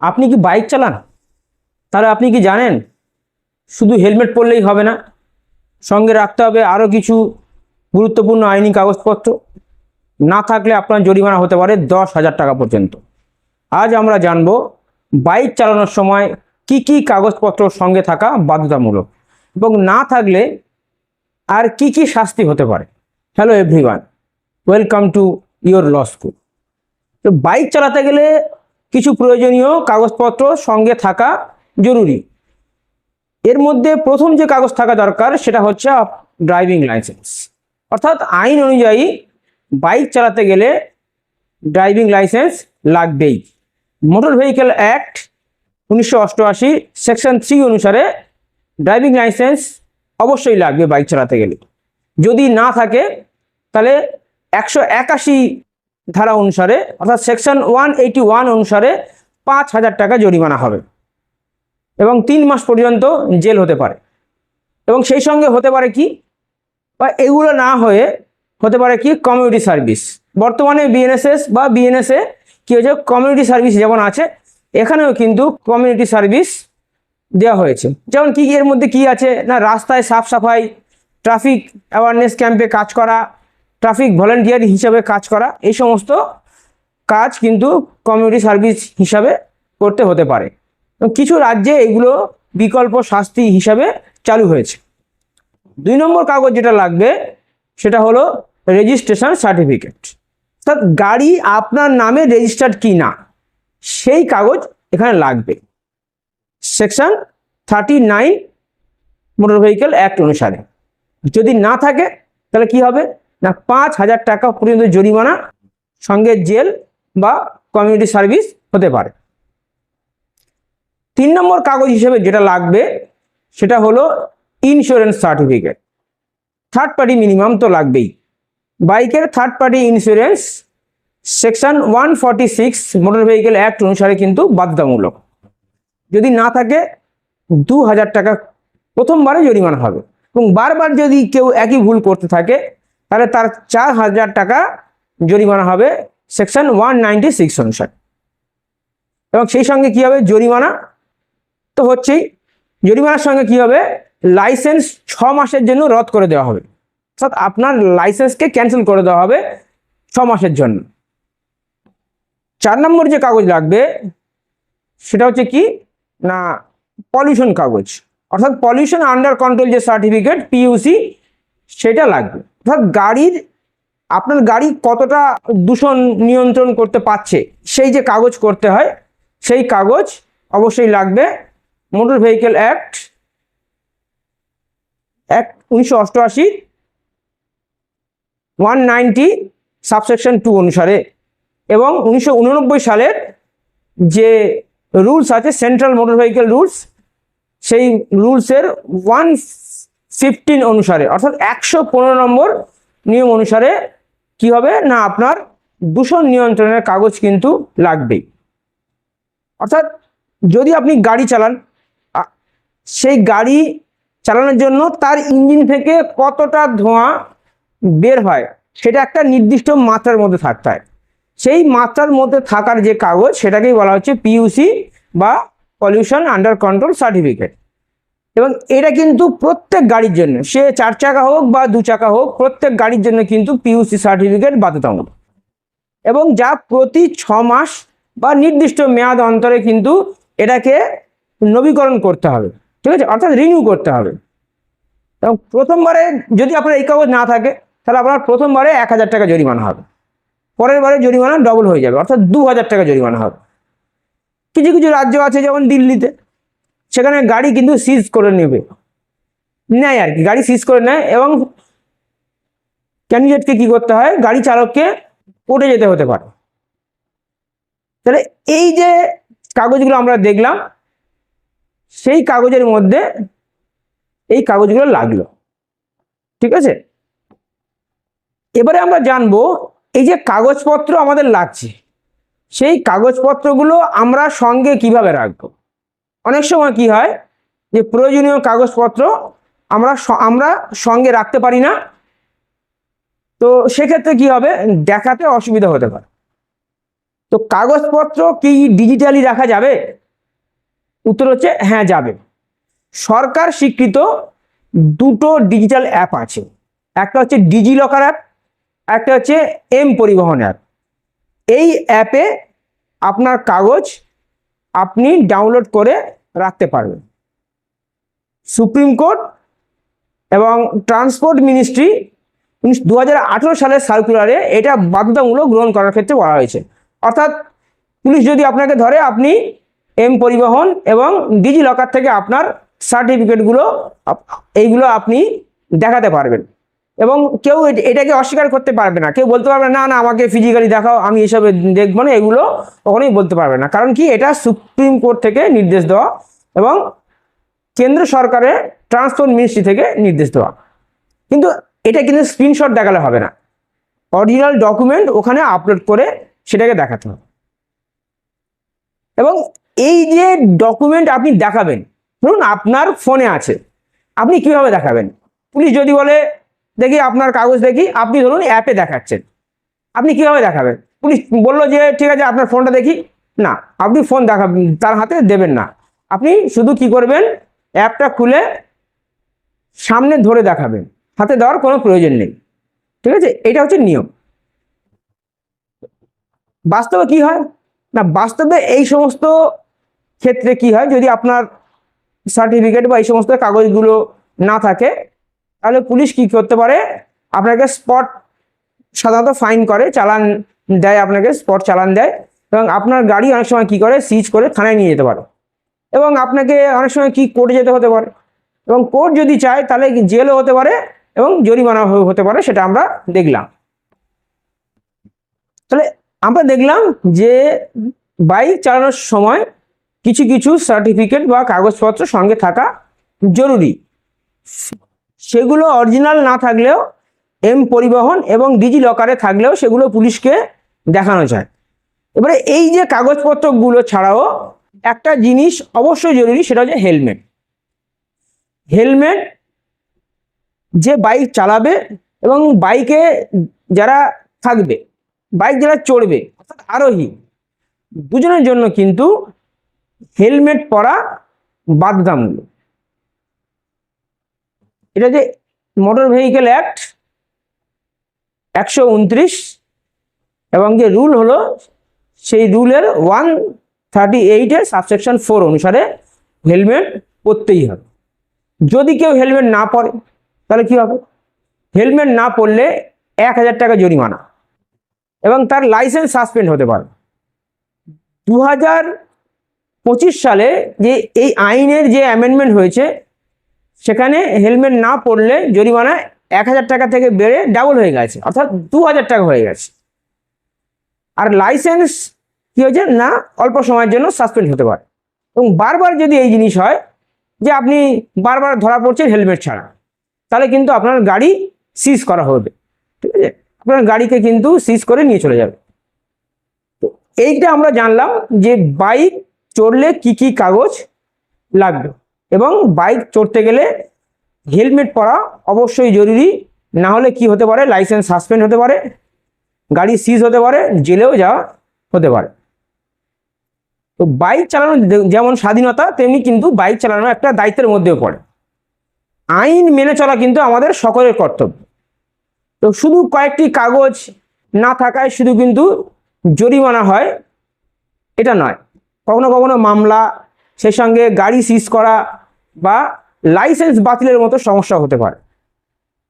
আপনি কি বাইক চালান? তাহলে আপনি কি জানেন? শুধু হেলমেট পরলেই হবে না। সঙ্গে রাখতে হবে আরও কিছু গুরুত্বপূর্ণ আইনি কাগজপত্র। না থাকলে আপনার জরিমানা হতে পারে দশ হাজার টাকা পর্যন্ত। আজ আমরা জানব বাইক চালানোর সময় কি কি কাগজপত্র সঙ্গে থাকা বাধ্যতামূলক এবং না থাকলে আর কি কি শাস্তি হতে পারে। Hello everyone welcome to your law school তো বাইক চালাতে গেলে কিছু প্রয়োজনীয় কাগজপত্র সঙ্গে থাকা জরুরি। এর মধ্যে প্রথম যে কাগজ থাকা দরকার সেটা হচ্ছে ড্রাইভিং লাইসেন্স। অর্থাৎ আইন অনুযায়ী বাইক চালাতে গেলে ড্রাইভিং লাইসেন্স লাগবেই। মোটর ভেহিকেল অ্যাক্ট উনিশশো অষ্টআশি, সেকশন থ্রি অনুসারে ড্রাইভিং লাইসেন্স অবশ্যই লাগবে বাইক চালাতে গেলে। যদি না থাকে, তাহলে একশো একাশি ধারা অনুসারে, অর্থাৎ সেকশন ওয়ান এইটি ওয়ান অনুসারে পাঁচ হাজার টাকা জরিমানা হবে। এবং তিন মাস পর্যন্ত জেল হতে পারে। এবং সেই সঙ্গে হতে পারে কি? বা এগুলো না হয়ে হতে পারে কি? কমিউনিটি সার্ভিস বর্তমানে বিএনএসএস বা বিএনএসএ কি হয়েছে? কমিউনিটি সার্ভিস যেমন আছে, এখানেও কিন্তু কমিউনিটি সার্ভিস দেওয়া হয়েছে। যেমন কি এর মধ্যে কি আছে? না, রাস্তায় সাফ সাফাই ট্রাফিক অ্যাওয়ারনেস ক্যাম্পে কাজ করা ট্রাফিক ভলেন্টিয়ার হিসাবে কাজ করা, এই সমস্ত কাজ কিন্তু কমিউনিটি সার্ভিস হিসাবে করতে হতে পারে। কিছু রাজ্যে এগুলো বিকল্প শাস্তি হিসাবে চালু হয়েছে। দুই নম্বর কাগজ যেটা লাগবে, সেটা হলো রেজিস্ট্রেশন সার্টিফিকেট। অর্থাৎ গাড়ি আপনার নামে রেজিস্টার্ড কি না, সেই কাগজ এখানে লাগবে। Section thirty nine motor vehicle act অনুসারে। যদি না থাকে, তাহলে কি হবে? না পাঁচ হাজার টাকা পর্যন্ত জরিমানা সঙ্গে জেল বা কমিউনিটি সার্ভিস হতে পারে। তিন নম্বর কাগজ হিসেবে যেটা লাগবে, সেটা হলো insurance certificate third party minimum তো লাগবেই। বাইকের third party insurance section one forty six motor vehicle act অনুসারে কিন্তু বাধ্যতামূলক। যদি না থাকে দু হাজার টাকা প্রথমবারে জরিমানা হবে। এবং বারবার যদি কেউ একই ভুল করতে থাকে তাহলে তার চার হাজার টাকা জরিমানা হবে সেকশন ওয়ান নাইনটি সিক্স অনুসারে। এবং সেই সঙ্গে কী হবে? জরিমানা তো হচ্ছেই। জরিমানার সঙ্গে কী হবে? লাইসেন্স ছ মাসের জন্য রদ করে দেওয়া হবে। অর্থাৎ আপনার লাইসেন্সকে ক্যান্সেল করে দেওয়া হবে ছ মাসের জন্য। চার নম্বর যে কাগজ লাগবে, সেটা হচ্ছে কি? না পলিউশন কাগজ। অর্থাৎ পলিউশন আন্ডার কন্ট্রোল যে সার্টিফিকেট পিইউসি সেটা লাগবে। অর্থাৎ গাড়ির, আপনার গাড়ি কতটা দূষণ নিয়ন্ত্রণ করতে পারছে, সেই যে কাগজ করতে হয়, সেই কাগজ অবশ্যই লাগবে। মোটর ভেহিকেল অ্যাক্ট অ্যাক্ট উনিশশো অষ্টআশি ওয়ান নাইনটি সাবসেকশন টু অনুসারে। এবং উনিশশো উননব্বই সালের যে রুলস আছে সেন্ট্রাল মোটর ভেহিকেল রুলস সেই রুলসের ওয়ান ফিফটিন অনুসারে, অর্থাৎ একশো পনেরো নম্বর নিয়ম অনুসারে কি হবে? না, আপনার দূষণ নিয়ন্ত্রণের কাগজ কিন্তু লাগবেই। অর্থাৎ যদি আপনি গাড়ি চালান সেই গাড়ি চালানোর জন্য তার ইঞ্জিন থেকে কতটা ধোঁয়া বের হয়, সেটা একটা নির্দিষ্ট মাত্রার মধ্যে থাকতে হয়। সেই মাত্রার মধ্যে থাকার যে কাগজ, সেটাকেই বলা হচ্ছে পিইউসি বা পলিউশন আন্ডার কন্ট্রোল সার্টিফিকেট এবং এটা কিন্তু প্রত্যেক গাড়ির জন্য। সে চার চাকা হোক বা দু চাকা হোক, প্রত্যেক গাড়ির জন্য কিন্তু পিইউসি সার্টিফিকেট বাধ্যতামূলক। এবং যা প্রতি ছ মাস বা নির্দিষ্ট মেয়াদ অন্তরে কিন্তু এটাকে নবীকরণ করতে হবে। ঠিক আছে? অর্থাৎ রিনিউ করতে হবে। এবং প্রথমবারে যদি আপনার এই কাগজ না থাকে, তাহলে আপনার প্রথমবারে এক হাজার টাকা জরিমানা হবে। পরের বারে জরিমানা ডবল হয়ে যাবে, অর্থাৎ দু হাজার টাকা জরিমানা হবে। কিছু কিছু রাজ্য আছে যেমন দিল্লিতে। সেখানে গাড়ি কিন্তু সিজ করে নেবে। নেয় আর কি, গাড়ি সিজ করে নেয় এবং ক্যান্ডিডেটকে কি করতে হয়? গাড়ি চালককে কোর্টে যেতে হতে পারে। তাহলে এই যে কাগজগুলো আমরা দেখলাম, সেই কাগজের মধ্যে এই কাগজগুলো লাগল। ঠিক আছে? এবারে আমরা জানব, এই যে কাগজপত্র আমাদের লাগছে, সেই কাগজপত্রগুলো আমরা সঙ্গে কীভাবে রাখব? অনেক সময় কি হয় যে প্রয়োজনীয় কাগজপত্র আমরা আমরা সঙ্গে রাখতে পারি না। তো সেক্ষেত্রে কি হবে? দেখাতে অসুবিধা হতে পারে। তো কাগজপত্র কি ডিজিটালি রাখা যাবে? উত্তর হচ্ছে হ্যাঁ যাবে। সরকার স্বীকৃত দুটো ডিজিটাল অ্যাপ আছে। একটা হচ্ছে ডিজি লকার অ্যাপ একটা হচ্ছে এম পরিবহন অ্যাপ এই অ্যাপে আপনার কাগজ আপনি ডাউনলোড করে রাখতে পারবেন। সুপ্রিম কোর্ট এবং ট্রান্সপোর্ট মিনিস্ট্রি দু হাজার আঠেরো সালের সার্কুলারে এটা বাধ্যতামূলক গ্রহণ করার ক্ষেত্রে বলা হয়েছে। অর্থাৎ পুলিশ যদি আপনাকে ধরে, আপনি এম পরিবহন এবং ডিজি লকার থেকে আপনার সার্টিফিকেটগুলো এইগুলো আপনি দেখাতে পারবেন। এবং কেউ এটাকে অস্বীকার করতে পারবে না। কেউ বলতে পারবে না না আমাকে ফিজিক্যালি দেখাও, আমি এসবে দেখব না। এগুলো কখনোই বলতে পারবে না। কারণ কি? এটা সুপ্রিম কোর্ট থেকে নির্দেশ দেওয়া এবং কেন্দ্র সরকারের ট্রান্সপোর্ট মিনিস্ট্রি থেকে নির্দেশ দেওয়া। কিন্তু এটা কিন্তু স্ক্রিনশট দেখালে হবে না। অরিজিনাল ডকুমেন্ট ওখানে আপলোড করে সেটাকে দেখাতে হবে। এবং এই যে ডকুমেন্ট আপনি দেখাবেন, ধরুন আপনার ফোনে আছে, আপনি কীভাবে দেখাবেন? পুলিশ যদি বলে দেখি আপনার কাগজ দেখি, আপনি ধরুন অ্যাপে দেখাচ্ছেন। আপনি কীভাবে দেখাবেন? পুলিশ বলল যে, ঠিক আছে, আপনার ফোনটা দেখি। না, আপনি ফোন দেখাবেন তার হাতে দেবেন না। আপনি শুধু কি করবেন? অ্যাপটা খুলে সামনে ধরে দেখাবেন। হাতে দেওয়ার কোনো প্রয়োজন নেই। ঠিক আছে? এটা হচ্ছে নিয়ম। বাস্তবে কি হয়? না, বাস্তবে এই সমস্ত ক্ষেত্রে কি হয়? যদি আপনার সার্টিফিকেট বা এই সমস্ত কাগজগুলো না থাকে তাহলে পুলিশ কি করতে পারে? আপনাকে স্পট সাধারণত ফাইন করে, চালান দেয় আপনাকে স্পট চালান দেয়। এবং আপনার গাড়ি অনেক সময় কি করে? সিজ করে থানায় নিয়ে যেতে পারে। এবং আপনাকে অনেক সময় কি কোর্টে যেতে হতে পারে। এবং কোর্ট যদি চায়, তাহলে জেলও হতে পারে এবং জরিমানা হতে পারে, সেটা আমরা দেখলাম। তাহলে আমরা দেখলাম যে বাইক চালানোর সময় কিছু কিছু সার্টিফিকেট বা কাগজপত্র সঙ্গে থাকা জরুরি। সেগুলো অরিজিনাল না থাকলেও এম পরিবহন এবং ডিজি লকারে থাকলেও সেগুলো পুলিশকে দেখানো যায়। এবারে এই যে কাগজপত্রগুলো ছাড়াও একটা জিনিস অবশ্যই জরুরি, সেটা হচ্ছে হেলমেট হেলমেট যে বাইক চালাবে এবং বাইকে যারা থাকবে বাইক যারা চড়বে, অর্থাৎ আরোহী, দুজনের জন্য কিন্তু হেলমেট পরা বাধ্যতামূলক। এটা যে মোটর ভেহিকেল অ্যাক্ট একশো উনত্রিশ এবং যে রুল হলো সেই রুলের ওয়ান থার্টি এইটের সাবসেকশন ফোর অনুসারে হেলমেট পরতেই হবে। যদি কেউ হেলমেট না পরে, তাহলে কি হবে? হেলমেট না পরলে এক হাজার টাকা জরিমানা এবং তার লাইসেন্স সাসপেন্ড হতে পারে দু হাজার পঁচিশ সালে যে এই আইনের যে অ্যামেন্ডমেন্ট হয়েছে সেখানে হেলমেট না পরলে জরিমানা এক হাজার টাকা থেকে বেড়ে ডাবল হয়ে গেছে, অর্থাৎ দু হাজার টাকা হয়ে গেছে। আর লাইসেন্স কি হয়েছে? না, অল্প সময়ের জন্য সাসপেন্ড হতে পারে। এবং বারবার যদি এই জিনিস হয় যে আপনি বারবার ধরা পড়ছেন হেলমেট ছাড়া, তাহলে কিন্তু আপনার গাড়ি সিজ করা হবে। ঠিক আছে? আপনার গাড়িকে কিন্তু সিজ করে নিয়ে চলে যাবে। তো এইটা আমরা জানলাম যে বাইক চড়লে কি কি কাগজ লাগবে। এবং বাইক চড়তে গেলে হেলমেট পরা অবশ্যই জরুরি। না হলে কি হতে পারে? লাইসেন্স সাসপেন্ড হতে পারে, গাড়ি সিজ হতে পারে, জেলেও যাওয়া হতে পারে। তো বাইক চালানো যেমন স্বাধীনতা, তেমনি কিন্তু বাইক চালানো একটা দায়িত্বের মধ্যেও পড়ে। আইন মেনে চলা কিন্তু আমাদের সকলের কর্তব্য। তো শুধু কয়েকটি কাগজ না থাকায় শুধু কিন্তু জরিমানা হয়, এটা নয়। কখনো কখনো মামলা, সেই সঙ্গে গাড়ি সিজ করা বা লাইসেন্স বাতিলের মতো সমস্যা হতে পারে।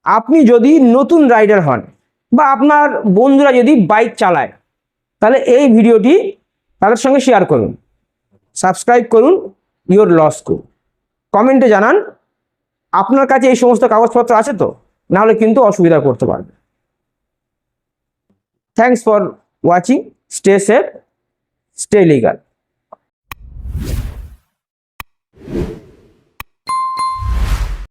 আপনি যদি নতুন রাইডার হন বা আপনার বন্ধুরা যদি বাইক চালায়, তাহলে এই ভিডিওটি তাদের সঙ্গে শেয়ার করুন। সাবস্ক্রাইব করুন ইওর ল স্কুল কমেন্টে জানান, আপনার কাছে এই সমস্ত কাগজপত্র আছে তো? নাহলে কিন্তু অসুবিধা করতে পারবে। Thanks for watching stay safe stay legal